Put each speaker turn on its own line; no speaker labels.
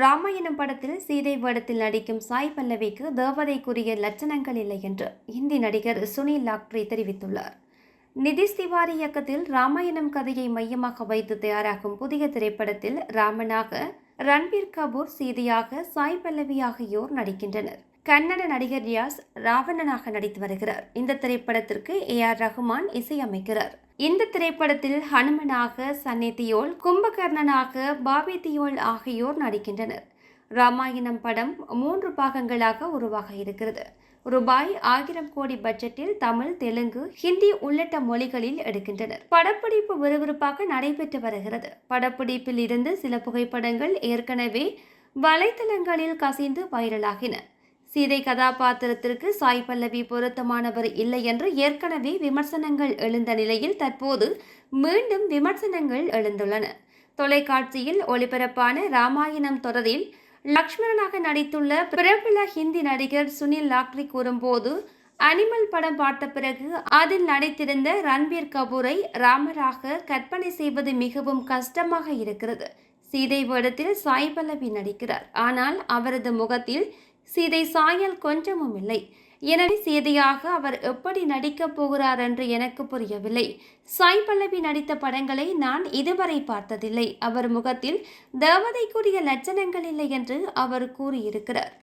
ராமாயணம் படத்தில் சீதை வேடத்தில் நடிக்கும் சாய் பல்லவிக்கு தேவதைக்குரிய லட்சணங்கள் இல்லை என்று இந்தி நடிகர் சுனில் லாக்ரி தெரிவித்துள்ளார். நிதிஷ் திவாரி இயக்கத்தில் ராமாயணம் கதையை மையமாக வைத்து தயாராகும் புதிய திரைப்படத்தில் ராமனாக ரன்பீர் கபூர் சீதையாக சாய் பல்லவி ஆகியோர் நடிக்கின்றனர். கன்னட நடிகர் ரியாஸ் ராவணனாக நடித்து வருகிறார். இந்த திரைப்படத்திற்கு ஏ ஆர் ரஹ்மான் இசையமைக்கிறார். இந்த திரைப்படத்தில் ஹனுமனாக சன்னி தியோல் கும்பகர்ணனாக பாபி தியோல் ஆகியோர் நடிக்கின்றனர். ராமாயணம் படம் மூன்று பாகங்களாக உருவாக இருக்கிறது. ரூபாய் ஆயிரம் கோடி பட்ஜெட்டில் தமிழ் தெலுங்கு ஹிந்தி உள்ளிட்ட மொழிகளில் எடுக்கின்றனர். படப்பிடிப்பு விறுவிறுப்பாக நடைபெற்று வருகிறது. படப்பிடிப்பில் இருந்து சில புகைப்படங்கள் ஏற்கனவே வலைத்தளங்களில் கசிந்து வைரலாகின. சீதை கதாபாத்திரத்திற்கு சாய் பல்லவி பொருத்தமானவர் இல்லை என்று ஏற்கனவே விமர்சனங்கள் எழுந்த நிலையில் தற்போது மீண்டும் விமர்சனங்கள் எழுந்துள்ளன. தொலைக்காட்சியில் ஒளிபரப்பான ராமாயணம் தொடரில் லக்ஷ்மணனாக நடித்துள்ள பிரபல ஹிந்தி நடிகர் சுனில் லாக்ரி கூறும்போது அனிமல் படம் பார்த்த பிறகு அதில் நடித்திருந்த ரன்பீர் கபூரை ராமராக கற்பனை செய்வது மிகவும் கஷ்டமாக இருக்கிறது. சீதை வேடத்தில் சாய் பல்லவி நடிக்கிறார். ஆனால் அவரது முகத்தில் சீதை சாயல் கொஞ்சமும் இல்லை. எனவே சீதையாக அவர் எப்படி நடிக்கப் போகிறார் என்று எனக்கு புரியவில்லை. சாய் பல்லவி நடித்த படங்களை நான் இதுவரை பார்த்ததில்லை. அவர் முகத்தில் தேவதைக்குரிய லட்சணங்கள் இல்லை என்று அவர் கூறியிருக்கிறார்.